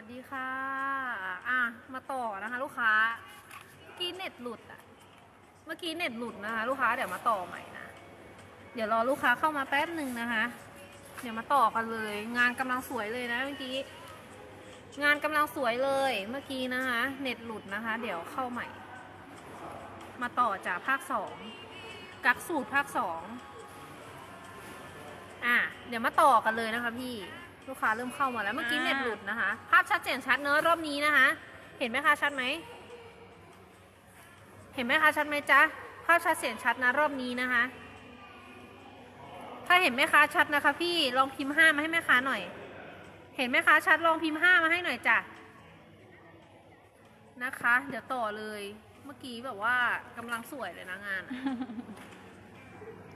วัสดีค่ะ อะ มาต่อนะคะลูกค้า เมื่อกี้เน็ตหลุดอะ เมื่อกี้เน็ตหลุดนะคะ ลูกค้าเดี๋ยวมาต่อใหม่นะ เดี๋ยวรอลูกค้าเข้ามาแป๊บหนึ่งนะคะ เดี๋ยวมาต่อกันเลย งานกำลังสวยเลยนะเมื่อกี้ งานกำลังสวยเลย เมื่อกี้นะคะ เน็ตหลุดนะคะ เดี๋ยวเข้าใหม่ มาต่อจากภาคสอง กักสูตรภาคสอง อะ เดี๋ยวมาต่อกันเลยนะคะพี่ ลูกค้าเริ่มเข้ามาแล้วเมื่อกี้อ่าเน็ตหลุดนะคะ ภาพชัดเจนชัดเนอะรอบนี้นะคะ เห็นไหมคะชัดไหมเห็นไหมคะชัดไหมจ๊ะภาพชัดเสียงชัดนะรอบนี้นะคะ ถ้าเห็นแม่ค้าชัดนะคะ พี่ลองพิมพ์ห้ามาให้แม่ค้าหน่อย เห็นไหมคะชัดลองพิมพ์ห้ามาให้หน่อยจ้ะนะคะ เดี๋ยวต่อเลย เมื่อกี้แบบว่ากำลังสวยเลยนะงานอะ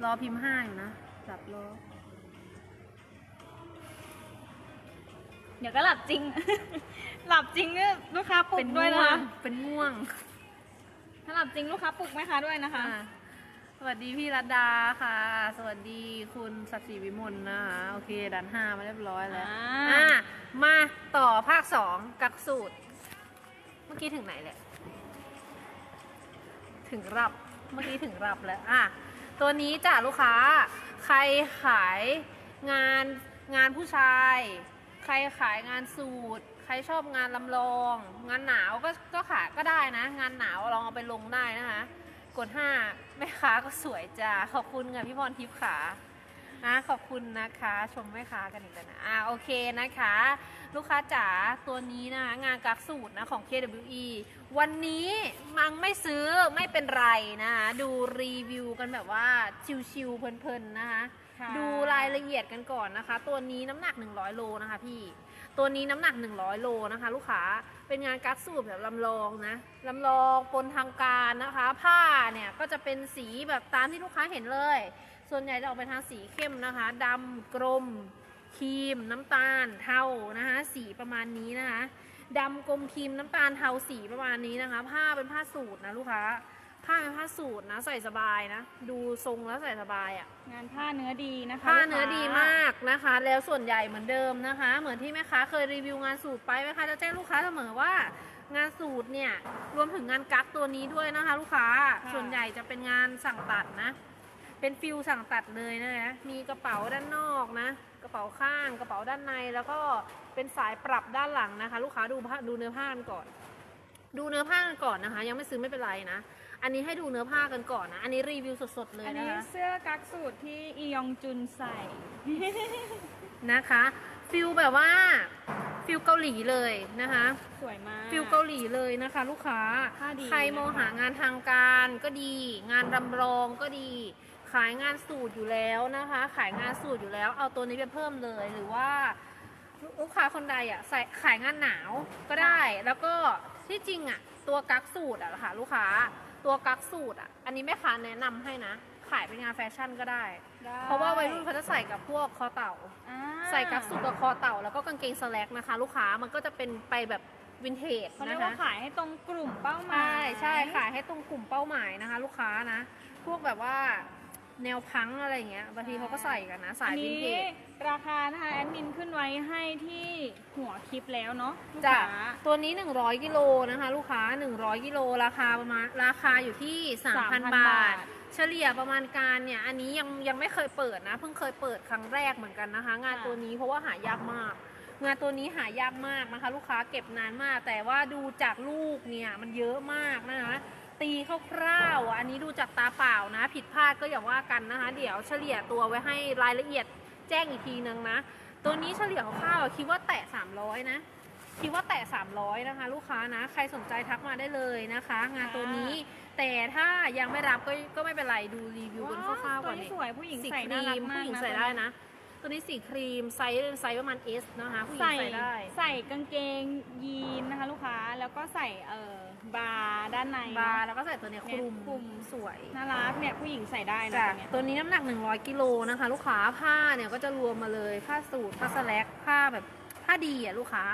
รอพิมพ์ห้าอยู่นะจับรอ เดี๋ยวก็หลับจริง หลับจริงเนี่ยลูกค้าปลุเป็นกด้วยง่วนะงเป็นง่วงถ้าหลับจริงลูกค้าปลุกไหมคะด้วยนะคะ อะสวัสดีพี่รัตดาค่ะ สวัสดีคุณสัตย์ศรีวิมลนะคะ โอเคดันห้ามาเรียบร้อยแล้วอ่า อะมาต่อภาคสองกักสูตร เมื่อกี้ถึงไหนเลยถึงรับ เมื่อกี้ถึงรับแล้ว อะ ตัวนี้จ้ะลูกค้า ใครขายงานงานผู้ชาย ใครขายงานสูตร ใครชอบงานลำลอง งานหนาวก็ก็ขายก็ได้นะ งานหนาวลองเอาไปลงได้นะคะ กดห้าแม่ค้าก็สวยจ้าขอบคุณค่ะพี่พรทิพย์ขาอะขอบคุณนะคะชมแม่ค้ากันอีกแล้วนะอะโอเคนะคะ ลูกค้าจ๋าตัวนี้นะคะงานกักสูตรนะของ KWE วันนี้มังไม่ซื้อไม่เป็นไรนะคะดูรีวิวกันแบบว่าชิวๆเพลินๆนะคะ ค่ะดูรายละเอียดกันก่อนนะคะ ตัวนี้น้ำหนัก 100 โลนะคะพี่ ตัวนี้น้ำหนัก 100 โลนะคะ ลูกค้า เป็นงานกักสูตรแบบลำลองนะลำลองปนทางการนะคะ ผ้าเนี่ยก็จะเป็นสีแบบตามที่ลูกค้าเห็นเลย ส่วนใหญ่จะออกไปทางสีเข้มนะคะดำกรมครีม น้ำตาลเทานะคะสีประมาณนี้นะคะดำกรมครีมน้ำตาลเทาสีประมาณนี้นะคะ ผ้าเป็นผ้าสูตรนะลูกค้า ผ้าเป็นผ้าสูตรนะ ใส่สบายนะ ดูทรงแล้วใส่สบายอะ่ะ งานผ้าเนื้อดีนะคะผ้าลูกค้เนื้อดีมากนะคะ แล้วส่วนใหญ่เหมือนเดิมนะคะ เหมือนที่แม่ค้าเคยรีวิวงานสูตรไปแม่ค้าจะแจ้งลูกค้าเสมอว่า งานสูตรเนี่ยรวมถึงงานกั๊กตัวนี้ด้วยนะคะ ลูกค้าส่วนใหญ่จะเป็นงานสั่งตัดนะ เป็นฟิลสั่งตัดเลยนะคะมีกระเป๋าด้านนอกนะ กระเป๋าข้างกระเป๋าด้านในแล้วก็เป็นสายปรับด้านหลังนะคะ ลูกค้าดูผ้าดูเนื้อผ้ากันก่อน ดูเนื้อผ้ากันก่อนนะคะ ยังไม่ซื้อไม่เป็นไรนะ อันนี้ให้ดูเนื้อผ้ากันก่อนนะ อันนี้รีวิวสดๆเลยอันนะนี้คะเสื้อกั๊กสูตรที่อียองจุนใส่ นะคะฟิลแบบว่าฟิลเกาหลีเลยนะคะ สวยมาก ฟิลเกาหลีเลยนะคะ ลูกค้า ผ้าดี ใครมองหางานทางการก็ดี งานรำรองก็ดี ขายงานสูตรอยู่แล้วนะคะ ขายงานสูตรอยู่แล้ว เอาตัวนี้ไปเพิ่มเลย หรือว่าลูกค้าคนใดอะใส่ขายงานหนาวก็ได้ แล้วก็ที่จริงอะตัวกั๊กสูตรอะค่ะ ลูกค้า ตัวกั๊กสูตรอะ อันนี้แม่ค้าแนะนำให้นะ ขายเป็นงานแฟชั่นก็ได้ ได้เพราะว่าวัยรุ่นเขาจะใส่กับพวกคอเต่า อ่าใส่กั๊กสูทกับคอเต่า แล้วก็กางเกงสแล็กนะคะ ลูกค้ามันก็จะเป็นไปแบบวินเทจเขาเรียนะกว่าคะขายให้ตรงกลุ่มเป้าหมาใช่ยใช่ขายให้ตรงกลุ่มเป้าหมายนะคะ ลูกค้านะ พวกแบบว่า แนวพังอะไรอย่างเงี้ยบางทีเขาก็ใส่กันนะ สาอัยนวินนี้เทจราคานะคะแอดมินขึ้นไว้ให้ที่หัวคลิปแล้วเนาะลูกจ้ะค้าตัวนี้ 100กิโลนะคะ ลูกค้า 100กิโลราคาประมาณราคาอยู่ที่ 3,000 3,000บาบาททเฉลี่ยประมาณการเนี่ย อันนี้ยังยังไม่เคยเปิดนะ เพิ่งเคยเปิดครั้งแรกเหมือนกันนะคะ งานตัวนี้เพราะว่าหายากมาก งานตัวนี้หายากมากนะคะ ลูกค้าเก็บนานมาก แต่ว่าดูจากลูกเนี่ยมันเยอะมากนะคะ ตีคร่าวๆอะอันนี้ดูจากตาเปล่านะ ผิดพลาดก็อย่าว่ากันนะคะ เดี๋ยวเฉลี่ยตัวไว้ให้รายละเอียดแจ้งอีกทีนึงนะ ตัวนี้เฉลี่ยคร่าวๆคิดว่าแตะ 300 นะ คิดว่าแตะ 300 นะคะ ลูกค้านะ ใครสนใจทักมาได้เลยนะคะ งานตัวนี้ แต่ถ้ายังไม่รับก็ก็ไม่เป็นไรดูรีวิวกันคร่าวๆก่อนตัวนี่นี้สวยผู้หญิงสีใส่คน่ารีรักมมาผู้กหญิงนะใส่ได้นะ ตัวนี้สีครีมไซส์ไซส์ประมาณ S นะคะผู้หญิงใส่ใส่ได้ ใส่กางเกงยีนนะคะลูกค้าแล้วก็ใส่เอ่อบาร์ด้านในบาร์เนอะแล้วก็ใส่ตัวเนี้ยคลุมเนี่ยคลุมสวยน่ารักเนี่ยผู้หญิงใส่ได้นะจ้ะตัวเนี้ยตัวนี้น้ำหนัก 100กิโลนะคะ ลูกค้าผ้าเนี่ยก็จะรวมมาเลยผ้าสูทผ้าสแลกผ้าแบบผ้าดีอะลูกค้า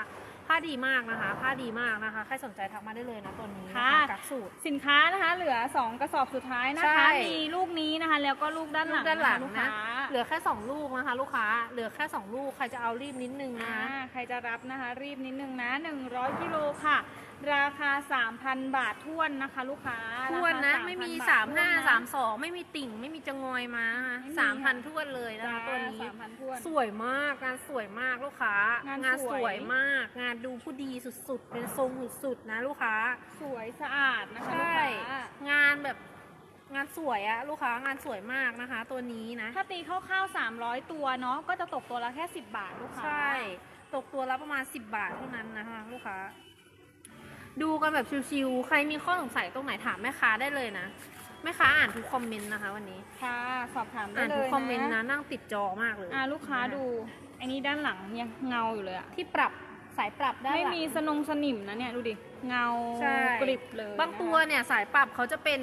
ผผ้าดีมากนะคะ ผ้าดีมากนะคะ ใครสนใจทักมาได้เลยนะตัวนี้นะค่ะ คะกักสูตร สินค้านะคะเหลือ 2 กระสอบสุดท้ายนะใช่ คะ มีลูกนี้นะคะ แล้วก็ลูกด้านหลูลักงด้านหลังลูกนะค้าเหลือแค่ 2 ลูกนะคะ ลูกค้า เหลือแค่ 2 ลูก ใครจะเอารีบนิดนึงนะ อ่าคะใครจะรับนะคะ รีบนิดนึงนะ 100กิโลค่ะ ราคา 3,000 บาทท้วนนะคะลูกค้าทวนนะ ราคาไม่มี3,000 3 5บาทท้วนนะ3 2 ไม่มีติ่ง ไม่มีจะงอยมานะคะไม่มี สามพันค่ะทวนเลยนะคะตัวนี้ สามพันท้วน สวยมากงานสวยมากลูกค้างานงานสสวย วยมาก งานดูผู้ดีสุดๆ เป็นทรงสุดๆนะลูกค้า สวยสะอาดนะคะใชลูก่ค้างานแบบงานสวยอะลูกค้างานสวยมากนะคะ ตัวนี้นะถ้าตีคร่าวๆ300 ตัวเนาะก็จะตกตัวละแค่ 10 บาทลูกค้าใช่ ตกตัวละประมาณ 10 บาทเท่านั้นนะคะ ลูกค้า ดูกันแบบชิวๆใครมีข้อสงสัยตรงไหนถามแม่ค้าได้เลยนะ แม่ค้าอ่านทุกคอมเมนต์นะคะวันนี้ ค่ะ สอบถามได้อ่านเลทุกยคอมเมนต์นะนั่งติดจอมากเลยอ่าลูกค้าดูอันนี้ด้านหลังยังเงาอยู่เลยอะที่ปรับสายปรับได้ไม่มีสนงสนิมนะเนี่ยดูดิเงาใช่ กริบเลยบางตัวเนี่ยสายปรับเขาจะเป็น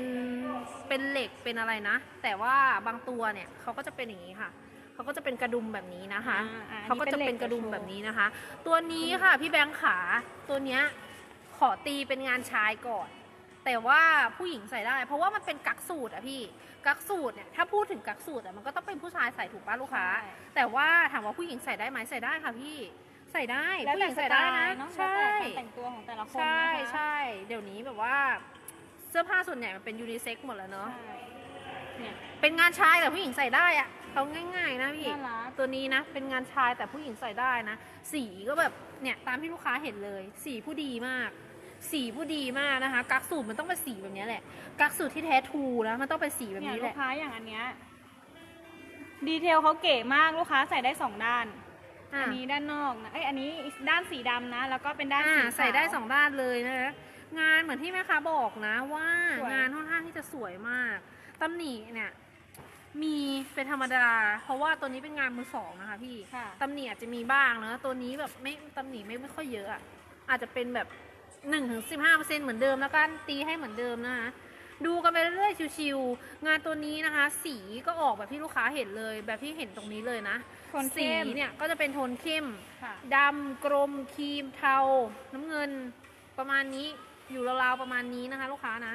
เป็นเหล็กเป็นอะไรนะ แต่ว่าบางตัวเนี่ยเขาก็จะเป็นอย่างนี้ค่ะเขาก็จะเป็นกระดุมแบบนี้นะคะอ่อ่เขาก็จะเป็นกระดุมแบบนี้นะคะ ตัวนี้ค่ะพี่แบงค์ขาตัวเนี้ย ขอตีเป็นงานชายก่อน แต่ว่าผู้หญิงใส่ได้ เพราะว่ามันเป็นกักสูตรอะพี่ กักสูตรเนี่ยถ้าพูดถึงกักสูตรอะมันก็ต้องเป็นผู้ชายใส่ถูกป้ะลูกค้า ใช่ แต่ว่าถามว่าผู้หญิงใส่ได้ไหมใส่ได้ค่ะพี่ ใส่ได้แล้วผู้หแต่ญิงสใส่ไตได้ล์นะเนาะใช่ แล้วแต่การแต่งตัวของแต่ละคนใช่นะคะใช่เดี๋ยวนี้แบบว่า เสื้อผ้าส่วนใหญ่มันเป็นยูนิเซ็กซ์หมดแล้วเนาะ ใช่เนี่ยเป็นงานชายแต่ผู้หญิงใส่ได้อะ เอาง่าย ๆ นะพี่ น่ารัก ตัวนี้นะ เป็นงานชายแต่ผู้หญิงใส่ได้นะ สีก็แบบ เนี่ยตามที่ลูกค้าเห็นเลย สีผู้ดีมาก สีผู้ดีมากนะคะ กักสูตรมันต้องเป็นสีแบบนี้แหละ กักสูตรที่แท้ทรูนะ มันต้องเป็นสีแบบเนี่ยนี้ลูแหกละค้าอย่างอันเนี้ยดีเทลเขาเก๋มากลูกค้าใส่ได้สองด้าน อะอันนี้ด้านนอกนะเอ้ยอันนี้ด้านสีดำนะ แล้วก็เป็นด้านอ่าสีขาว ใส่ได้สองด้านเลยนะคะงานเหมือนที่แม่ค้าบอกนะว่าสวย งานค่อนข้างที่จะสวยมากตำหนิเนี่ย มีเป็นธรรมดา เพราะว่าตัวนี้เป็นงานมือสองนะคะพี่ค่ะ ตำหนิอาจจะมีบ้างเนอะตัวนี้แบบไม่ตำหนิไม่ไม่ค่อยเยอะอะอาจจะเป็นแบบหนึ่งถึงสิบห้าเปอร์เซ็นเหมือนเดิมแล้วกันตีให้เหมือนเดิมนะคะดูกันไปเรื่อยๆชิวๆงานตัวนี้นะคะ สีก็ออกแบบที่ลูกค้าเห็นเลย แบบที่เห็นตรงนี้เลยนะโทนสีเข้มเนี่ยก็จะเป็นโทนเข้ม ค่ะ ดำกรมครีมเทา น้ำเงินประมาณนี้อยู่ราวๆประมาณนี้นะคะ ลูกค้านะ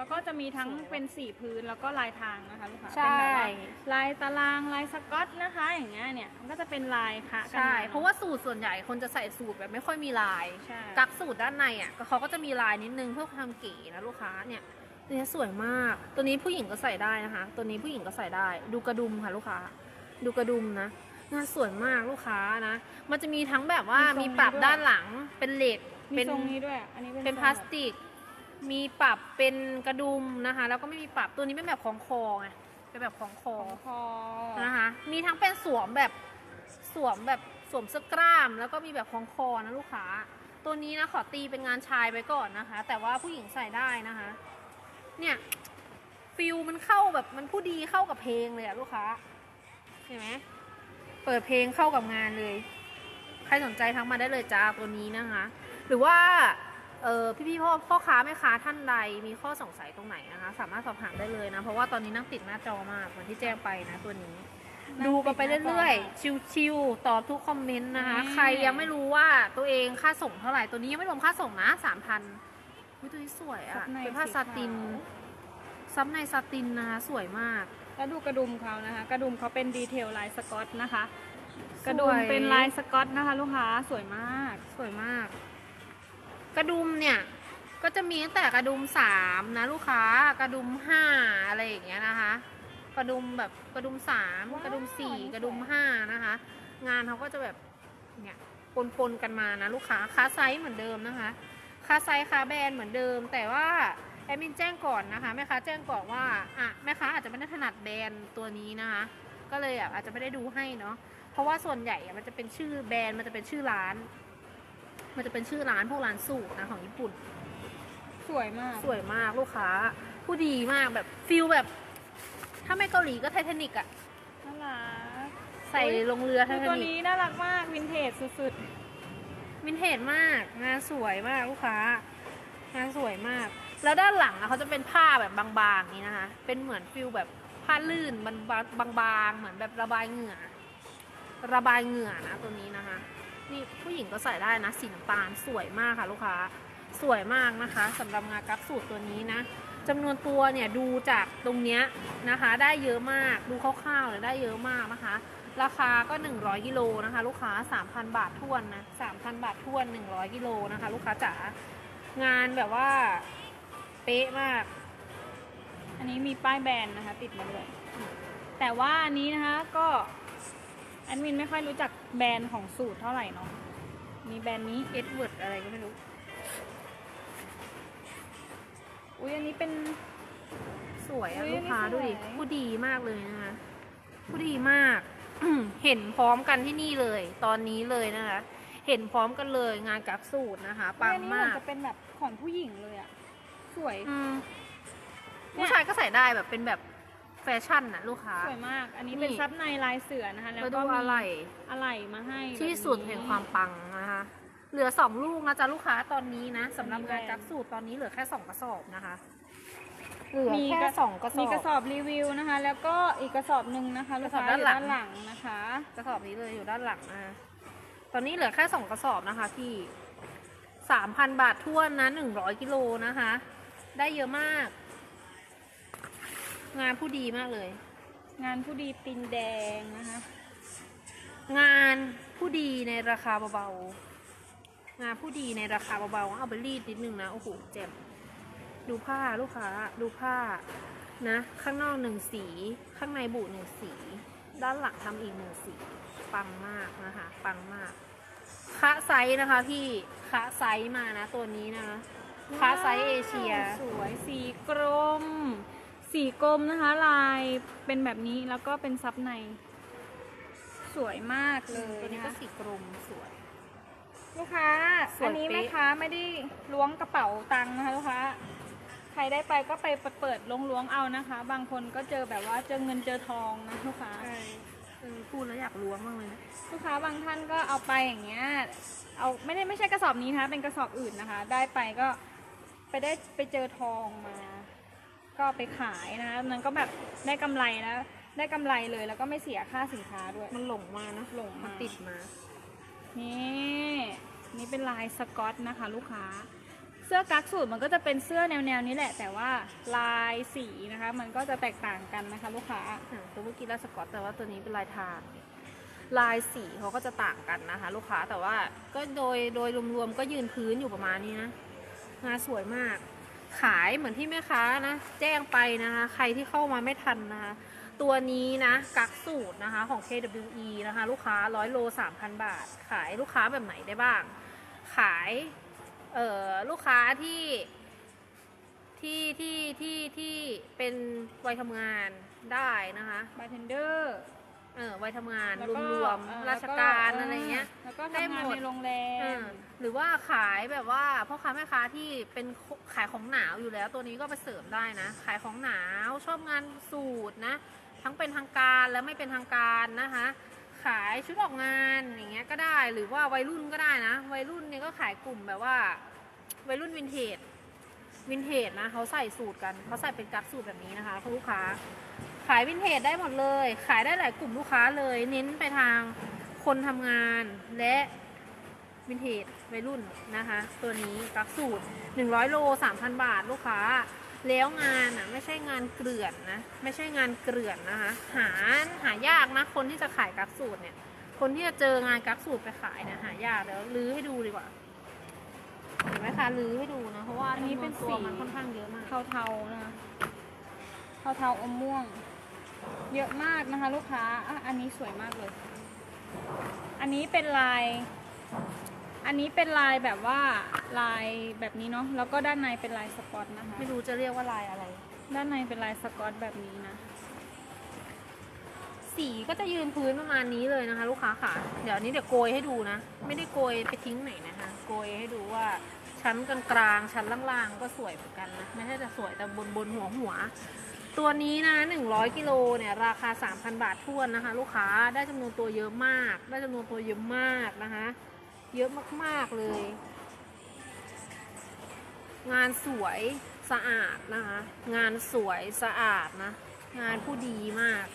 แล้วก็จะมีทั้งสวยเป็นสีพื้นแล้วก็ลายทางนะคะลูกค้าใช่ เป็นแบบว่าลายตารางลายสกอตนะคะ อย่างเงี้ยเนี่ยมันก็จะเป็นลายคะกันใช่มเพราะว่าสูตรส่วนใหญ่คนจะใส่สูตรแบบไม่ค่อยมีลาย ใช่กักสูตรด้านในอะก็เขาก็จะมีลายนิดนึงเพื่อความเก๋นะลูกค้าเนี่ยตัวนี้สวยมาก ตัวนี้ผู้หญิงก็ใส่ได้นะคะ ตัวนี้ผู้หญิงก็ใส่ได้ ดูกระดุมค่ะลูกค้า ดูกระดุมนะงานสวยมากลูกค้านะ มันจะมีทั้งแบบว่ามีปรับด้านหลังเป็นเหล็กมีเป็นทรงนี้ด้วย อันนี้เป็นเป็นทรงพลาสติก มีปรับเป็นกระดุมนะคะ แล้วก็ไม่มีปรับตัวนี้เป็นแบบของคอไงเป็นแบบของคอของคอนะคะมีทั้งเป็นสวมแบบสวมแบบสวมเสื้อกล้าม แล้วก็มีแบบของคอนะลูกค้า ตัวนี้นะขอตีเป็นงานชายไปก่อนนะคะ แต่ว่าผู้หญิงใส่ได้นะคะ เนี่ยฟิลมันเข้าแบบมันผู้ดีเข้ากับเพลงเลยอะลูกค้าเห็นไหมเปิดเพลงเข้ากับงานเลย ใครสนใจทักมาได้เลยจ้าตัวนี้นะคะ หรือว่า เออพี่ๆพ่อพ่อค้าแม่ค้าท่านใดมีข้อสงสัยตรงไหนนะคะ สามารถสอบถามได้เลยนะ เพราะว่าตอนนี้นั่งติดหน้าจอมากเหมือนที่แจ้งไปนะตัวนี้ ดูกันไปเรื่อยๆ ชิวๆ ตอบทุกคอมเมนต์นะคะ ใครยังไม่รู้ว่าตัวเองค่าส่งเท่าไหร่ ตัวนี้ยังไม่รวมค่าส่งนะสามพันตัวนี้สวยซัอะ่ะ บในเป็นผ้าสีซาตินขาวซับในซาตินนะคะสวยมาก แล้วดูกระดุมเขานะคะ กระดุมเขาเป็นดีเทลลายสกอตนะคะสวยกระดุมเป็นลายสกอตนะคะ ลูกค้าสวยมาก สวยมาก กระดุมเนี่ยก็จะมีตั้งแต่กระดุมสามนะลูกค้ากระดุมห้าอะไรอย่างเงี้ยนะคะ กระดุมแบบกระดุมสามว้าวกระดุมสี่อันนี้สวยกระดุมห้านะคะ งานเขาก็จะแบบเนี่ยปนๆกันมานะลูกค้าค้าไซส์เหมือนเดิมนะคะค้าไซส์ค้าแบรนด์เหมือนเดิม แต่ว่าแอดมินแจ้งก่อนนะคะแม่ค้าแจ้งก่อนว่าอะแม่ค้าอาจจะไม่ได้ถนัดแบรนด์ตัวนี้นะคะ ก็เลยอะอาจจะไม่ได้ดูให้เนาะเพราะว่าส่วนใหญ่อะมันจะเป็นชื่อแบรนด์มันจะเป็นชื่อร้าน มันจะเป็นชื่อร้านพวกร้านสูตรนะของญี่ปุ่น สวยมาก สวยมากลูกค้า ผู้ดีมากแบบฟิลแบบ ถ้าไม่เกาหลีก็ไททานิกอะน่ารักใส่ลงเรือไทดูทาตัวนิกนี้น่ารักมากวินเทจสุดวินเทจมากงานสวยมากลูกค้างานสวยมาก แล้วด้านหลังอะเขาจะเป็นผ้าแบบบางๆนี้นะคะ เป็นเหมือนฟิลแบบผ้าลื่นบางๆเหมือนแบบระบายเหงื่อ ระบายเหงื่อนะตัวนี้นะคะ นี่ผู้หญิงญิงก็ใส่ได้นะสีน้ำตาลสวยมากค่ะลูกค้าสวยมากนะคะสำหรับงานกั๊กสูตรตัวนี้นะจำนวนตัวเนี่ยดูจากตรงเนี้ยนะคะ ได้เยอะมากดูคร่าวๆเลยได้เยอะมากนะคะ ราคาก็ 100กิโลนะคะ ลูกค้า 3,000 บาททวนนะ3,000 บาททวน 100กิโลนะคะ ลูกค้าจ๋างานแบบว่าเป๊ะมาก อันนี้มีป้ายแบรนด์นะคะ ติดมาด้วยแต่ว่าอันนี้นะคะก็แอดมินไม่ค่อยรู้จักแบรนด์ของสูตรเท่าไหร่เนาะ มีแบรนด์นี้เอ็ดเวิร์ดอะไรก็ไม่รู้ อุ้ยอันนี้เป็น สวยอะอุ๊ยลูกค้าอันดูนี้ดิสวย ผู้ดีมากเลยนะคะผู้ดีมาก เห็นพร้อมกันที่นี่เลย ตอนนี้เลยนะคะ เห็นพร้อมกันเลยงานกักสูตรนะคะปังอันนี้เหมากนจะเป็นแบบของผู้หญิงเลยอะสวย อืมเนี่ยผู้ชายก็ใส่ได้แบบเป็นแบบ แฟชั่นนะลูกค้า สวยมาก อันนี้เป็นนี่ ซับในลายเสือนะคะ แล้วแล้วก็ดูมีอะไร อะไรมาให้ที่แบบนี้สุดแห่งความปังนะคะ เหลือสองลูกนะจ๊ะลูกค้าตอนนี้นะสำหรับอันนี้งานแบรนด์กักสูตรตอนนี้เหลือแค่สองกระสอบนะคะ เหลือมีแค่กระสองกระสอบ มีกระสอบรีวิวนะคะ แล้วก็อีกกระสอบหนึ่งนะคะกลูระกสอบค้าด้านหลัง อยู่ด้านหลังนะคะ กระสอบนี้เลยอยู่ด้านหลังนะตอนนี้เหลือแค่สองกระสอบนะคะพี่สามพันบาทท้วนนะหนึ่งร้อยกิโลนะคะ ได้เยอะมาก งานผู้ดีมากเลย งานผู้ดีตินแดงนะคะ งานผู้ดีในราคาเบาๆ งานผู้ดีในราคาเบาๆ เอาไปรีดนิดนึงนะ โอ้โหเจ็บ ดูผ้าลูกค้า ดูผ้านะ ข้างนอกหนึ่งสี ข้างในบุหนึ่งสี ด้านหลังทำอีกหนึ่งสี ปังมากนะคะ ปังมากคะไซส์นะคะพี่คะไซส์มานะ ตัวนี้นะคะไซส์เอเชียว้าวสวยสีกรม สีกรมนะคะ ลายเป็นแบบนี้แล้วก็เป็นซับใน สวยมากเลยตัวนี้นะก็คะสีกรมสวย ลูกค้าสวยอันนี้เป๊ะแม่ค้าไม่ได้ล้วงกระเป๋าตังค์นะคะลูกค้าใครได้ไปก็ไปเปิดล้วงๆเอานะคะ บางคนก็เจอแบบว่าเจอเงินเจอทองนะลูกค้า เออพูดแล้วอยากล้วงบ้างเลยนะลูกค้าบางท่านก็เอาไปอย่างเงี้ย เอาไม่ได้ไม่ใช่กระสอบนี้นะคะ เป็นกระสอบอื่นนะคะ ได้ไปก็ไปได้ไปเจอทองมา ก็ไปขายนะคะมันก็แบบได้กำไรนะ ได้กำไรเลยแล้วก็ไม่เสียค่าสินค้าด้วย มันหลงมานะหลงมานติดมา นี่นี่เป็นลายสกอตนะคะ ลูกค้า เสื้อกั๊กสูตรมันก็จะเป็นเสื้อแนวๆนี้แหละ แต่ว่าลายสีนะคะ มันก็จะแตกต่างกันนะคะ ลูกค้าอะตัวเมื่อกี้ลายสกอตแต่ว่าตัวนี้เป็นลายทางลายสีเขาก็จะต่างกันนะคะ ลูกค้าแต่ว่าก็โดยโดยรวมๆก็ยืนพื้นอยู่ประมาณนี้นะงานสวยมาก ขายเหมือนที่แม่ค้านะ แจ้งไปนะคะ ใครที่เข้ามาไม่ทันนะคะ ตัวนี้นะกักสูตรนะคะของ KWE นะคะ ลูกค้าร้อยโล 3,000 บาท ขายลูกค้าแบบไหนได้บ้าง ขายเอ่อลูกค้าที่ที่ที่ที่ที่เป็นวัยทำงานได้นะคะบาร์เทนเดอร์ เออวัยทำงานแล้วรก็วมเอ่อๆราชการแล้วก็อะไรเงี้ย แล้วก็ได้ทำงานหมด ในโรงแรเอมอหรือว่าขายแบบว่าพ่อค้าแม่ค้าที่เป็นขายของหนาวอยู่แล้ว ตัวนี้ก็ไปเสริมได้นะ ขายของหนาวชอบงานสูตรนะ ทั้งเป็นทางการและไม่เป็นทางการนะคะ ขายชุดออกงานอย่างเงี้ยก็ได้หรือว่าวัยรุ่นก็ได้นะ วัยรุ่นเนี่ยก็ขายกลุ่มแบบว่า วัยรุ่นวินเทจวินเทจนะเขาใส่สูตรกันเขาใส่เป็นกั๊กสูตรแบบนี้นะคะคุณลูกค้า ขายวินเทจได้หมดเลย ขายได้หลายกลุ่มลูกค้าเลย เน้นไปทางคนทำงานและวินเทจวัยรุ่นนะคะ ตัวนี้กักสูตร 100 โล 3,000 บาทลูกค้า แล้วงานอะไม่ใช่งานเกลื่อนนะ ไม่ใช่งานเกลื่อนนะคะ หาหายากนะ คนที่จะขายกักสูตรเนี่ย คนที่จะเจองานกักสูตรไปขายเนี่ยหายากเดี๋ยวลื้อให้ดูดีกว่าเห็นไหมคะลื้อให้ดูนะ เพราะว่าอันนี้เป็นจำวตัวสีมันค่อนข้างเยอะมาก เทาๆนะคะเทาๆอมม่วง เยอะมากนะคะ ลูกค้าอะอันนี้สวยมากเลย อันนี้เป็นลาย อันนี้เป็นลายแบบว่าลายแบบนี้เนาะ แล้วก็ด้านในเป็นลายสกอตนะคะ ไม่รู้จะเรียกว่าลายอะไร ด้านในเป็นลายสกอตแบบนี้นะ สีก็จะยืนพื้นประมาณนี้เลยนะคะ ลูกค้าค่ะ เดี๋ยวอันนี้เดี๋ยวโกยให้ดูนะ ไม่ได้โกยไปทิ้งไหนนะคะ โกยให้ดูว่าชั้นกลางๆ ชั้นล่างๆ ก็สวยเหมือนกันนะ ไม่ใช่แต่สวยแต่บนบนหัวหัว ตัวนี้นะ 100 กิโลเนี่ยราคา 3,000 บาทท้วนนะคะ ลูกค้าได้จำนวนตัวเยอะมาก ได้จำนวนตัวเยอะมากนะคะ เยอะมากๆเลย งานสวยสะอาดนะคะ งานสวยสะอาดนะ งานผู้ดีมาก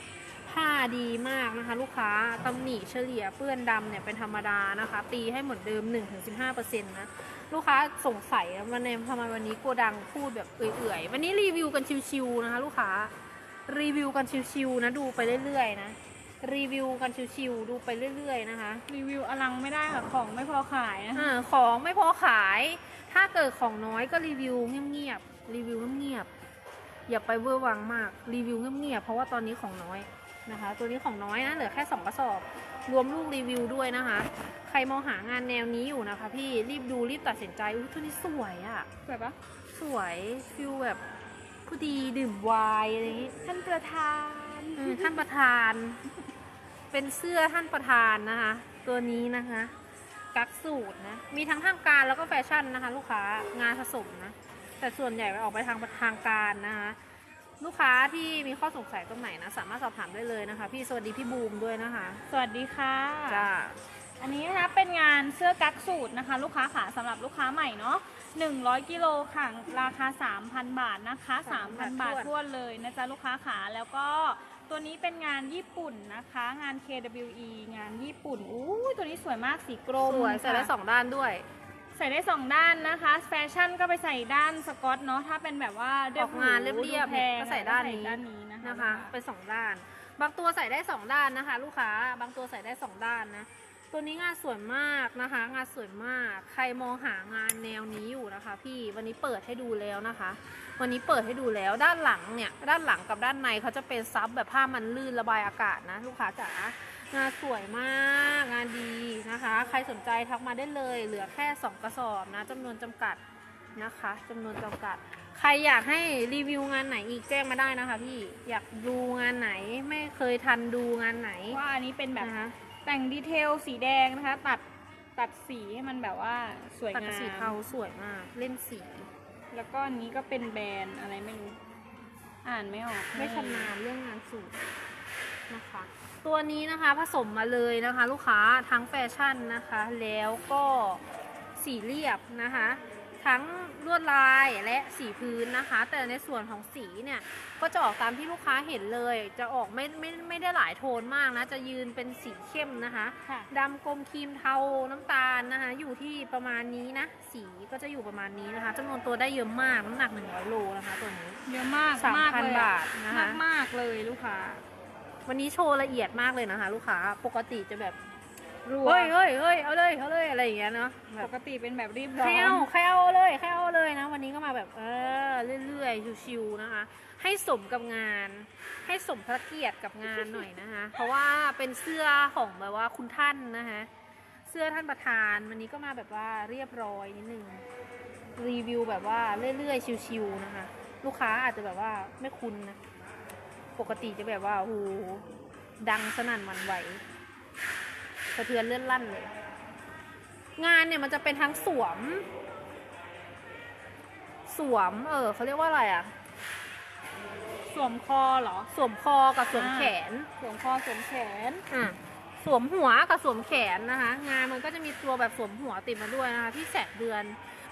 ผผ้าดีมากนะคะ ลูกค้าตำหนิเฉลี่ยเปื้อนดำเนี่ยเป็นธรรมดานะคะ ตีให้เหมือนเดิม 1-15%นะ ลูกค้าสงสัยวันในทำไมวันนี้โกดังพูดแบบเอื่อยๆ วันนี้รีวิวกันชิวๆนะคะ ลูกค้ารีวิวกันชิวๆนะดูไปเรื่อยๆนะรีวิวกันชิวๆดูไปเรื่อยๆนะคะรีวิวอลังไม่ได้ค่ะของไม่พอขายนะอาของไม่พอขาย ถ้าเกิดของน้อยก็รีวิวเงียบๆรีวิวเงียบๆอย่าไปเวอร์วังมากรีวิวเงียบๆเพราะว่าตอนนี้ของน้อยนะคะ ตัวนี้ของน้อยนะเหลือแค่2กระสอบ รวมลูกรีวิวด้วยนะคะ ใครมองหางานแนวนี้อยู่นะคะ พี่รีบดูรีบตัดสินใจอุ้ยตัวนี้สวยอะ่ะ สวยปะสวยฟิลแบบผู้ดีดื่มไวน์อะไรอย่างงี้ท่านประธานเออท่านประธาน เป็นเสื้อท่านประธานนะคะ ตัวนี้นะคะ กักสูตรนะ มีทั้งทางการแล้วก็แฟชั่นนะคะ ลูกค้างานผสมนะ แต่ส่วนใหญ่ออกไปทางทางการนะคะ ลูกค้าที่มีข้อสงสัยตรงไหนนะ สามารถสอบถามได้เลยนะคะ พี่สวัสดีพี่บูมด้วยนะคะ สวัสดีค่ะ จ้า อันนี้นะคะเป็นงานเสื้อกั๊กสูตรนะคะ ลูกค้าขาสำหรับลูกค้าใหม่เนาะ100กิโลค่ะราคา 3,000 บาทนะคะ 3,000 บาททั่วนเลยนะจ๊ะลูกค้าขาแล้วก็ตัวนี้เป็นงานญี่ปุ่นนะคะ งาน KWE งานญี่ปุ่นอู้ยตัวนี้สวยมากสีกรมสวยใส่ได้ค่ะ สองด้านด้วย ใส่ได้สองด้านนะคะแฟชั่นก็ไปใส่ด้านสกอตเนาะถ้าเป็นแบบว่าออกงานเรียบๆดูแพงก็ใส่ด้านนี้ด้านนี้นะคะนะคะเป็นสองด้าน บางตัวใส่ได้สองด้านนะคะ ลูกค้าบางตัวใส่ได้สองด้านนะตัวนี้งานสวยมากนะคะ งานสวยมาก ใครมองหางานแนวนี้อยู่นะคะ พี่วันนี้เปิดให้ดูแล้วนะคะ วันนี้เปิดให้ดูแล้วด้านหลังเนี่ยด้านหลังกับด้านในเขาจะเป็นซับแบบผ้ามันลื่นระบายอากาศนะ ลูกค้าจ๋า งานสวยมากงานดีนะคะ ใครสนใจทักมาได้เลย เหลือแค่ 2 กระสอบนะจำนวนจำกัดนะคะจำนวนจำกัด ใครอยากให้รีวิวงานไหนอีกแจ้งมาได้นะคะ พี่อยากดูงานไหนไม่เคยทันดูงานไหนว่าอันนี้เป็นแบบนะคะแต่งดีเทลสีแดงนะคะ ตัดตัดสีให้มันแบบว่าสวยตัดงามสีเทาสวยมาก เล่นสี แล้วก็อันนี้ก็เป็นแบรนด์อะไรไม่รู้ อ่านไม่ออกไม่ชำนาญเรื่องงานสูตรนะคะ ตัวนี้นะคะผสมมาเลยนะคะ ลูกค้าทั้งแฟชั่นนะคะ แล้วก็สีเรียบนะคะ ทั้งลวดลายและสีพื้นนะคะ แต่ในส่วนของสีเนี่ยก็จะออกตามที่ลูกค้าเห็นเลย จะออกไม่ไม่ไม่ได้หลายโทนมากนะ จะยืนเป็นสีเข้มนะคะค่ะ ดำกลมครีมเทาน้ำตาลนะคะ อยู่ที่ประมาณนี้นะ สีก็จะอยู่ประมาณนี้นะคะจำนวนตัวได้เยอะมากน้ำหนัก100โลนะคะตัวนี้ เยอะมาก3,000มากเลยอะบาทนะคะ มากมากเลยลูกค้า วันนี้โชว์ละเอียดมากเลยนะคะ ลูกค้า ปกติจะแบบรัวเฮ้ยเฮ้ยเฮ้ยเอาเลยเอาเลยอะไรอย่างเงี้ยเนาะแบปบกติเป็นแบบรีบร้อแค่น เอาแค่เอาเลยแค่เอาเลยนะ วันนี้ก็มาแบบเออเรื่อยๆชิวๆนะคะ ให้สมกับงาน ให้สมพระเกียรติกับงานหน่อยนะคะ เพราะว่าเป็นเสื้อของแบบว่าคุณท่านนะคะ เสื้อท่านประธานวันนี้ก็มาแบบว่าเรียบร้อยนิดนึงรีวิวแบบว่าเรื่อยๆชิวๆนะคะ ลูกค้าอาจจะแบบว่าไม่คุ้นนะ ปกติจะแบบว่าโอ้โหดังสนั่นหวันไหวสะเทือนเลื่อนลั่นเลย งานเนี่ยมันจะเป็นทั้งสวม สวม เออเขาเรียกว่าอะไรอะสวมคอเหรอ สวมคอกับสวมแขน สวมคอสวมแขน อะสวมหัวกับสวมแขนนะคะ งานมันก็จะมีตัวแบบสวมหัวติดมาด้วยนะคะ ที่แสกเดือน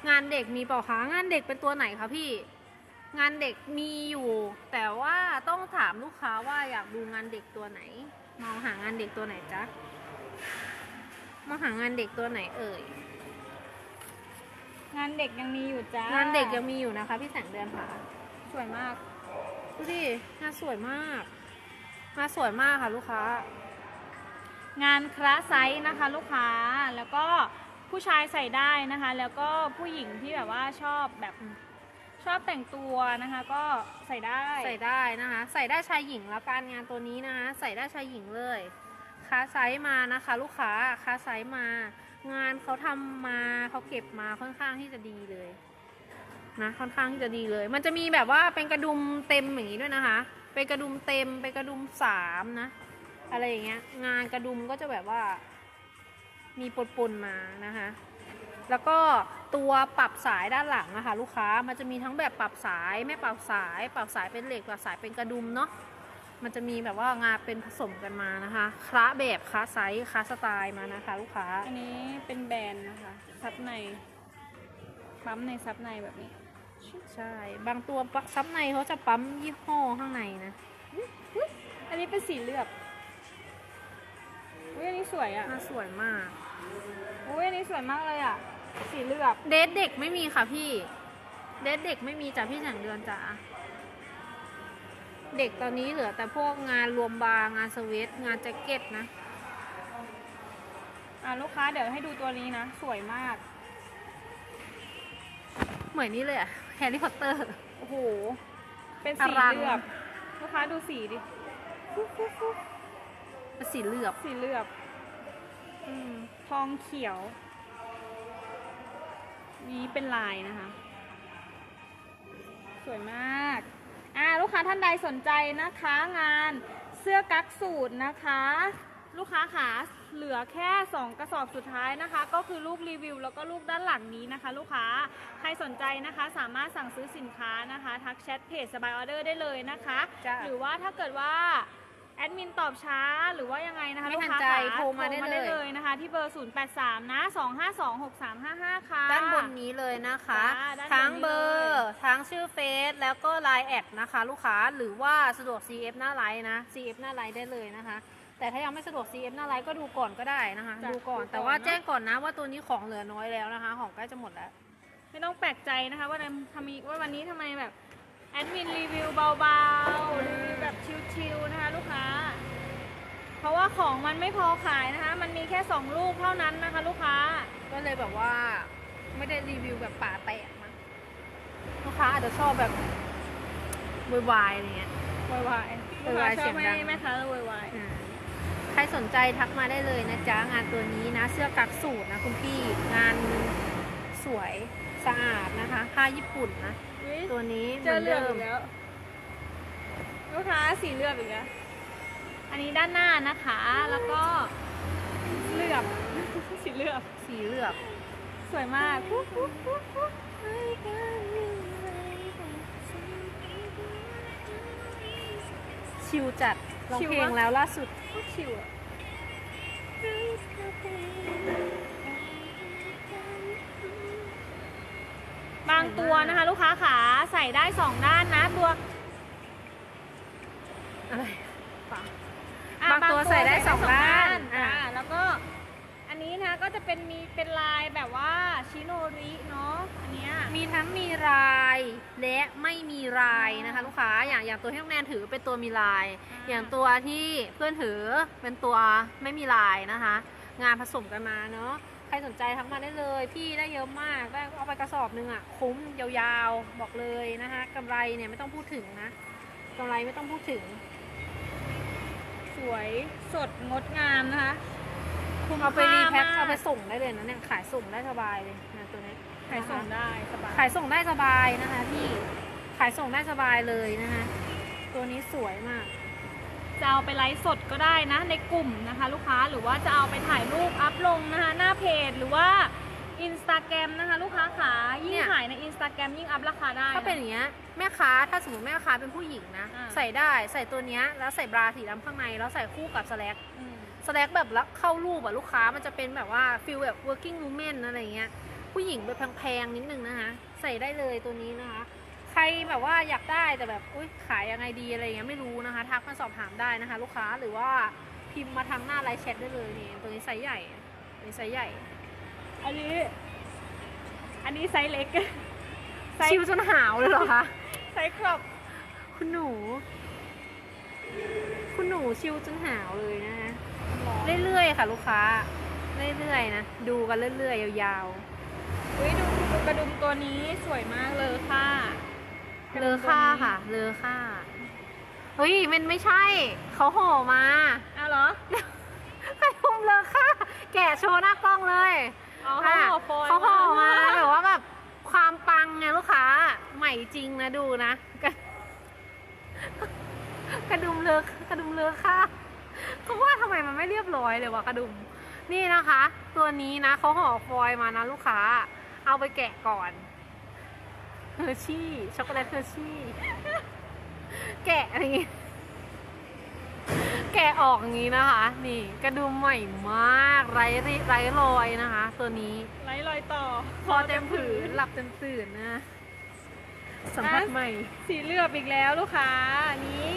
งานเด็กมีเปล่าคะงานเด็กเป็นตัวไหนคะพี่ งานเด็กมีอยู่ แต่ว่าต้องถามลูกค้าว่าอยากดูงานเด็กตัวไหน มองหางานเด็กตัวไหนจ๊ะมองหางานเด็กตัวไหนเอ่ยงานเด็กยังมีอยู่จ้างานเด็กยังมีอยู่นะคะพี่แสงเดือนค่ะสวยมาก ดูดิงานสวยมากงานสวยมากค่ะลูกค้า งานคลาสไซส์นะคะลูกค้าแล้วก็ผู้ชายใส่ได้นะคะ แล้วก็ผู้หญิงที่แบบว่าชอบแบบ ชอบแต่งตัวนะคะ ก็ใส่ได้ใส่ได้นะคะ ใส่ได้ชายหญิงแล้วการงานตัวนี้นะคะใส่ได้ชายหญิงเลยคาไซส์มานะคะ ลูกค้าคาไซส์มา งานเขาทำมาเขาเก็บมาค่อนข้างที่จะดีเลยนะค่อนข้างที่จะดีเลย มันจะมีแบบว่าเป็นกระดุมเต็มอย่างนี้ด้วยนะคะ เป็นกระดุมเต็มเป็นกระดุมสามนะ อะไรอย่างเงี้ย งานกระดุมก็จะแบบว่า มีปนๆมานะคะ แล้วก็ ตัวปรับสายด้านหลังนะคะลูกค้ามันจะมีทั้งแบบปรับสายไม่ปรับสาย ปรับสายเป็นเหล็กปรับสายเป็นกระดุมเนาะมันจะมีแบบว่างานเป็นผสมกันมานะคะคละแบบคละไซส์คละสไตล์มานะคะ ลูกค้า อันนี้เป็นแบรนด์นะคะซับในปั๊มในซับในแบบนี้ ใช่ บางตัวปักซับในเขาจะปั๊มยี่ห้อข้างในนะ อันนี้เป็นสีเลือบนี้สวยอะน่าสวยมากอุ้ยอันนี้สวยมากเลยอะ สีเหลือบเดทเด็กไม่มีค่ะพี่ เดทเด็กไม่มีจ้ะพี่แสงเดือนจ๋าเด็กตอนนี้เหลือแต่พวกงานรวมบาร์งานสเวตงานแจ็คเก็ตนะ อะลูกค้าเดี๋ยวให้ดูตัวนี้นะ สวยมาก เหมือนนี่เลยอะแฮร์รี่พอตเตอร์ โอ้โห เป็นอสีลังเหลือบ ลูกค้าดูสีดิเป็นสีเหลือบ สีเหลือบ อืม ทองเขียว นี้เป็นลายนะคะ สวยมาก อ่าลูกค้าท่านใดสนใจนะคะงานเสื้อกั๊กสูตรนะคะ ลูกค้าขาเหลือแค่ 2 กระสอบสุดท้ายนะคะ ก็คือรูปรีวิว แล้วก็รูปด้านหลังนี้นะคะ ลูกค้าใครสนใจนะคะ สามารถสั่งซื้อสินค้านะคะ ทักแชทเพจสบายออเดอร์ได้เลยนะคะจ้ะหรือว่าถ้าเกิดว่า แอดมินตอบช้าหรือว่ายังไงนะคะไม่ลูกทันค้าใจขาโทรมาได้เลย เลยนะคะ ที่เบอร์ 083 นะ 2526355 ค่ะ ด้านบนนี้เลยนะคะ จ้าด้านบนนี้ทั้งเบอเลยร์ ทั้งชื่อเฟซแล้วก็ไลน์แอดนะคะ ลูกค้าหรือว่าสะดวก CF หน้าไลน์นะ CF หน้าไลน์ได้เลยนะคะ แต่ถ้ายังไม่สะดวก CF หน้าไลน์ก็ดูก่อนก็ได้นะคะ จ้ะดูก่อนดูก่อนแต่ว่าเนอะแจ้งก่อนนะว่าตัวนี้ของเหลือน้อยแล้วนะคะ ของใกล้จะหมดแล้ว ไม่ต้องแปลกใจนะคะ ว่าทำไมว่าวันนี้ทำไมแบบ แอดมินรีวิวเบาๆรีวิวแบบชิลๆนะคะลูกค้า เพราะว่าของมันไม่พอขายนะคะ มันมีแค่ 2 ลูกเท่านั้นนะคะ ลูกค้า ก็เลยแบบว่าไม่ได้รีวิวแบบป่าแตกมั้งลูกค้าอาจจะชอบแบบวายๆอะไรเงี้ย วายวายโวยวายชอบเสียงดัให้งแม่ค้าวายวายอ่าใครสนใจทักมาได้เลยนะจ๊ะ งานตัวนี้นะ เสื้อกั๊กสูตรนะคุณพี่ งานสวยสะอาดนะคะ ผ้าญี่ปุ่นนะอุ๊ย ตัวนี้เจอเหลือบหมือีนกดิมแล้วลูกค้าสีเหลือบอีกแล้วอันนี้ด้านหน้านะคะ แล้วก็เหลือบสีเหลือบสีเหลือบ สวยมากชิลจัดร้องชิลเพลงวะแล้วล่าสุดโคตรชิวอะางตัวนะคะ ลูกค้าขาใส่ได้สองด้านนะตัวอะไรฟังอะบางตัวใส่ได้สองด้านอ่าอะแล้วก็อันนี้นะก็จะเป็นมีเป็นลายแบบว่าชิโนริเนาะอันเนี้ย มีทั้งมีลายและไม่มีลายนะคะ ลูกค้าอย่างอย่างตัวที่น้องแนนถือเป็นตัวมีลาย อ่า อย่างตัวที่เพื่อนถือเป็นตัวไม่มีลายนะคะ งานผสมกันมาเนาะใค รสนใจทักมาได้เลย พี่ได้เยอะมากได้เอาไปกระสอบหนึ่งอะ่ะ คุ้มยาวๆบอกเลยนะคะกำไรเนี่ยไม่ต้องพูดถึงนะกำไรไม่ต้องพูดถึง สวยสดงดงามนะคะคุ้มเอาไปรีแพ็คค่ามากเอาไปส่งได้เลยนะเนี่ยขายส่งได้สบายเลยนะตัวนี้ขายส่งนะคะได้สบายขายส่งได้สบายนะคะพี่ขายส่งได้สบายเลยนะคะตัวนี้สวยมาก จะเอาไปไลฟ์สดก็ได้นะในกลุ่มนะคะ ลูกค้าหรือว่าจะเอาไปถ่ายรูปอัพลงนะคะหน้าเพจหรือว่าอินสตาแกรมนะคะลูกค้าขายิ่งเนี่ย ขายในอินสตาแกรมยิ่งอัพราคาได้ ถ้าเป็นอย่างเงี้ยแม่ค้าถ้าสมมติแม่ค้าเป็นผู้หญิงนะ อ่า ใส่ได้ใส่ตัวเนี้ยแล้วใส่บราสีดำข้างในแล้วใส่คู่กับสแลกอืม สแลกแบบละเข้ารูปอะลูกค้ามันจะเป็นแบบว่าฟิลแบบ working woman อะไรเงี้ยผู้หญิงแบบแพงๆนิดนึงนะคะ ใส่ได้เลยตัวนี้นะคะ ใครแบบว่าอยากได้แต่แบบอุ้ยขายยังไงดีอะไรเงี้ยไม่รู้นะคะ ทักมาสอบถามได้นะคะ ลูกค้าหรือว่าพิมพ์มาทางหน้าไลน์แชทได้เลยนี่ตัวนี้ไซส์ใหญ่ตัวนี้ไซส์ใหญ่ อันนี้ อันนี้ไซส์เล็กไซชิวส์จนหาวเลยเหรอคะไซส์ครอบคุณหนู คุณหนูชิวจนหาวเลยนะคะเรื่อยๆค่ะ ลูกค้าเรื่อยๆนะดูกันเรื่อยๆยาวอุ้ยดูดูกระดุมตัวนี้สวยมากเลยค่ะๆ เลอค่าค่ะ เลอค่าเฮ้ยมันไม่ใช่ เขาห่อมาอ้าวเหรอใครทุ่มเลอค่าแกะโชว์หน้ากล้องเลยอ๋อเขาห่อโฟยเขาห่อมาแบบว่าแบบความปังไงลูกค้า ใหม่จริงนะดูนะ กระกระดุมเลอกระดุมเลอค่าก็ว่าทำไมมันไม่เรียบร้อยเลยวะกระดุม นี่นะคะ ตัวนี้นะเขาห่อฟอยล์มานะลูกค้า เอาไปแกะก่อน เฮอร์ชี่ช็อกโกแลตเฮอร์ชี่ แกะอะไรอย่างงี้แกะออกอย่างนี้นะคะ นี่กระดุมใหม่มากไร้ริไร้รอยนะคะ ตัวนี้ไร้รอยต่อพอเต็มผืนหลับเต็มตื่นนะสัมผัสใหม่ สีเหลือบอีกแล้วลูกค้านี่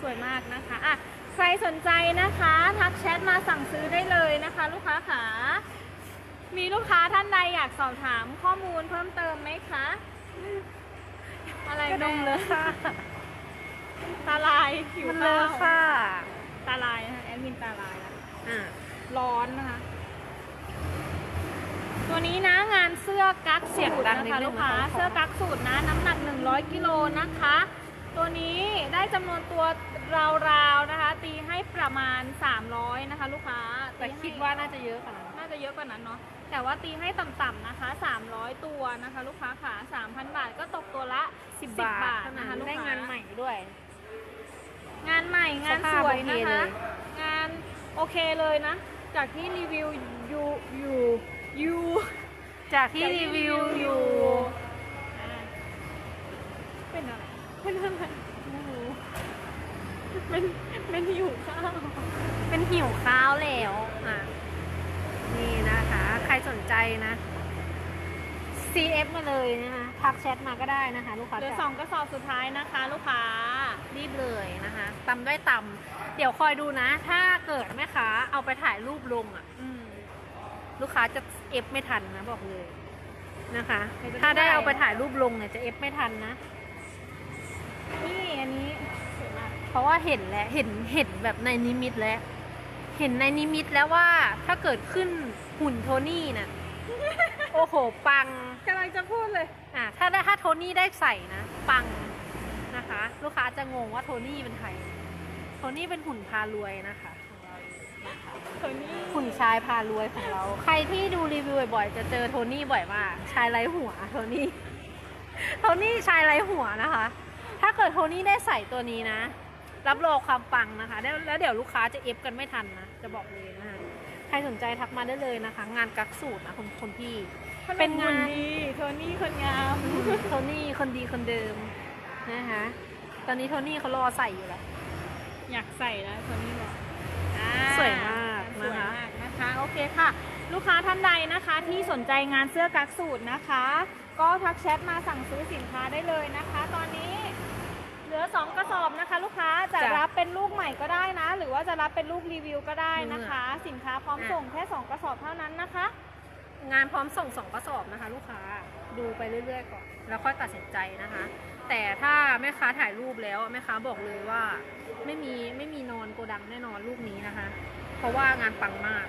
สวยมากนะคะอะใครสนใจนะคะ ทักแชทมาสั่งซื้อได้เลยนะคะ ลูกค้าขา มีลูกค้าท่านใดอยากสอบถามข้อมูลเพิ่มเติมไหมคะ อะไรกระดแม่มเลยค่ะ ตาลายผิวมันเลข้าอะวค่ะตาลายนะคะแอดมินตาลายแล้วอะร้อนนะคะ ตัวนี้นะงานเสื้อกั๊กเสียงสูตรดังนะนิดคะนึลูงกนะค้าคะเสื้อกั๊กสูตรนะ น้ำหนัก 100กิโลนะคะ ตัวนี้ได้จำนวนตัวราวๆนะคะ ตีให้ประมาณ 300 นะคะ ลูกค้าแต่ตีให้ คิดว่าน่าจะเยอะขนาดนั้นน่าจะเยอะกว่านั้นเนาะ แต่ว่าตีให้ต่ำๆนะคะ 300 ตัวนะคะ ลูกค้าขา3,000 บาทก็ตกตัวละ 10 10บาบาททเท่านะนั้นคะลูกได้ค้างานใหม่ด้วย งานใหม่งานสสภาพวยโอเคนะเลคะยงานโอเคเลยนะ จากที่รีวิวอยู่อยู่อยู่จากที่รีวิวอยู่อ่าเป็นอะไรเป็นอะไรไม่รู้เป็นเป็นหิวข้าวเป็นหิวข้าวแล้วอะ นี่นะคะ ใครสนใจนะ CF มาเลยนะคะทักแชทมาก็ได้นะคะ ลูกค้าเหลือจ๋าสองกระสอบสุดท้ายนะคะ ลูกค้ารีบเลยนะคะตำด้วยตำเดี๋ยวคอยดูนะ ถ้าเกิดแม่ค้าเอาไปถ่ายรูปลงอะอืมลูกค้าจะเอฟไม่ทันนะบอกเลยนะคะเดี๋ยวจะถ้าได้ถ่ายเอาไปถ่ายรูปลงเนี่ยจะเอฟไม่ทันนะนี่อันนี้สวยมากเพราะว่าเห็นแล้วเห็นเห็นแบบในนิมิตแล้ว เห็นในนิมิตแล้วว่าถ้าเกิดขึ้นหุ่นโทนี่น่ะ โอ้โห ปังกำลังจะพูดเลย อะถ้าได้ถ้าโทนี่ได้ใส่นะ ปังนะคะ ลูกค้าจะงงว่าโทนี่เป็นใครโทนี่เป็นหุ่นพารวยนะคะของเรานะคะตัวนี้หุ่นชายพารวยของเรา ใครที่ดูรีวิวบ่อยๆจะเจอโทนี่บ่อยมากชายไร้หัวโทนี่โทนี่ชายไร้หัวนะคะ ถ้าเกิดโทนี่ได้ใส่ตัวนี้นะ รับรองความปังนะคะแล้วแล้วเดี๋ยวลูกค้าจะเอฟกันไม่ทันนะ จะบอกเลยนะคะใครสนใจทักมาได้เลยนะคะ งานกักสูตรนะคุณคุณพี่ เป็นงานดีโทนี่คนงามโทนี่คนดีคนเดิมนะคะตอนนี้โทนี่เขารอใส่อยู่แล้วอยากใส่นะโทนี่บอกอ่าสวยมากสวยนะคะมากนะคะโอเคค่ะ ลูกค้าท่านใดนะคะที่สนใจงานเสื้อกั๊กสูตรนะคะ ก็ทักแชทมาสั่งซื้อสินค้าได้เลยนะคะตอนนี้เหลื อ 2 กระสอบนะคะ ลูกค้าจะจ้ะรับเป็นลูกใหม่ก็ได้นะ หรือว่าจะรับเป็นลูกรีวิวก็ได้นะคะ สินค้าพร้อมอะ ส่งแค่2กระสอบเท่านั้นนะคะ งานพร้อมส่งสองกระสอบนะคะ ลูกค้าดูไปเรื่อย ๆ ก่อน แล้วค่อยตัดสินใจนะคะ แต่ถ้าแม่ค้าถ่ายรูปแล้วแม่ค้าบอกเลยว่า ไม่มีไม่มีนอนโกดังแน่นอนลูกนี้นะคะ เพราะว่างานปังมาก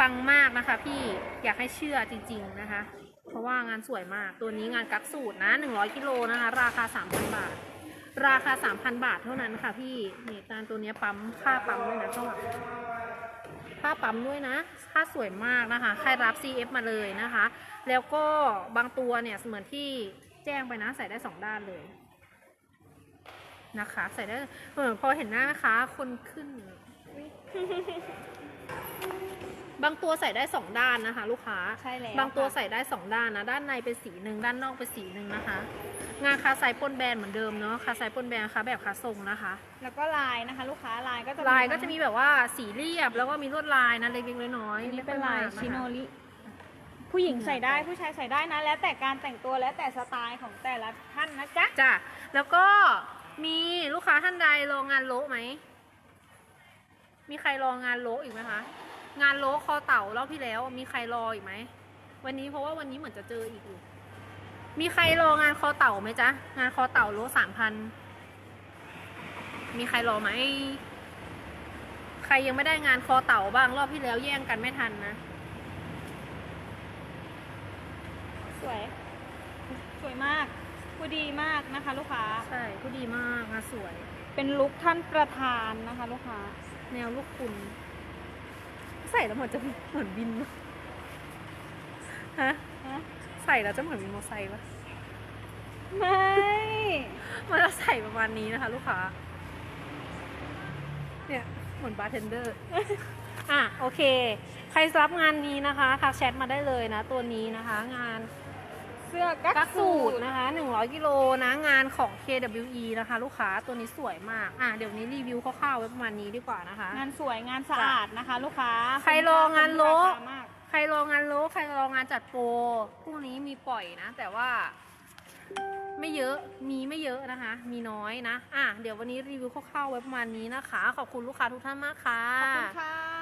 ปังมากนะคะ พี่อยากให้เชื่อจริง ๆนะคะ เพราะว่างานสวยมากตัวนี้งานกักสูตรนะ100กิโลนะคะ ราคา3,000บาท ราคา 3,000 บาทเท่านั้นค่ะพี่นี่งานตัวนี้ปั๊มค่าปั๊มด้วยนะข้างหลังผ้าปั๊มด้วยนะผ้าสวยมากนะคะ ใครรับ CF มาเลยนะคะ แล้วก็บางตัวเนี่ยเหมือนที่แจ้งไปนะใส่ได้สองด้านเลยนะคะ ใส่ได้เออพอเห็นหน้านะคะคนขึ้น บางตัวใส่ได้สองด้านนะคะ ลูกค้า ใช่แล้วบางตัวค่ะใส่ได้สองด้านนะ ด้านในเป็นสีหนึ่งด้านนอกเป็นสีหนึ่งนะคะ งานคาไซปนแบรนด์เหมือนเดิมเนาะคาไซปนแบรนด์คะแบบคาทรงนะคะ แล้วก็ลายนะคะ ลูกค้าลายก็จะลายก็จะมีแบบว่าสีเรียบแล้วก็มีลวดลายนะเล็กๆน้อยอันๆนี้ไม่เป็นลายมกะคะชิโนริผู้หญิงใส่ได้ผู้ชายใส่ได้นะ แล้วแต่การแต่งตัวแล้วแต่สไตล์ของแต่ละท่านนะจ๊ะจ้ะแล้วก็มีลูกค้าท่านใดรองานโละไหมมีใครรองานโละอีกไหมคะ งานโละคอเต่ารอบที่แล้วมีใครรออีกไหมวันนี้เพราะว่าวันนี้เหมือนจะเจออีกอยู่ มีใครรองานคอเต่าไหมจ๊ะงานคอเต่าโละสามพันมีใครรอไหมใครยังไม่ได้งานคอเต่าบ้างรอบที่แล้วแย่งกันไม่ทันนะสวย สวยมาก ผู้ดีมากนะคะ ลูกค้า ใช่ผู้ดีมากงานสวย เป็นลุคท่านประธานนะคะ ลูกค้า แนวลูกคุณ ใส่แล้วเหมือนจะเหมือนบินปะฮะฮะใส่แล้วจะเหมือนบินมอเตอร์ไซค์ปะไม่ มันจะใส่ประมาณนี้นะคะ ลูกค้า เนี่ยเหมือนบาร์เทนเดอร์อะโอเค ใครรับงานนี้นะคะทักแชทมาได้เลยนะ ตัวนี้นะคะ งาน เสื้อกั๊กกักสูสูตตรรนะคะ 100 กิโลนะงานของ KWE นะคะ ลูกค้าตัวนี้สวยมาก อะเดี๋ยวนี้รีวิวคร่าวๆไว้ประมาณนี้ดีกว่านะคะ งานสวยงานสะอาดนะคะ ลูกค้าใครรองานโละราคามากใครรองานโลใครรองานจัดโปรพรุ่งนี้มีปล่อยนะ แต่ว่า ไม่เยอะมีไม่เยอะนะคะ มีน้อยนะอะเดี๋ยววันนี้รีวิวคร่าวๆไว้ประมาณนี้นะคะ ขอบคุณลูกค้าทุกท่านมากค่ะ ขอบคุณค่ะ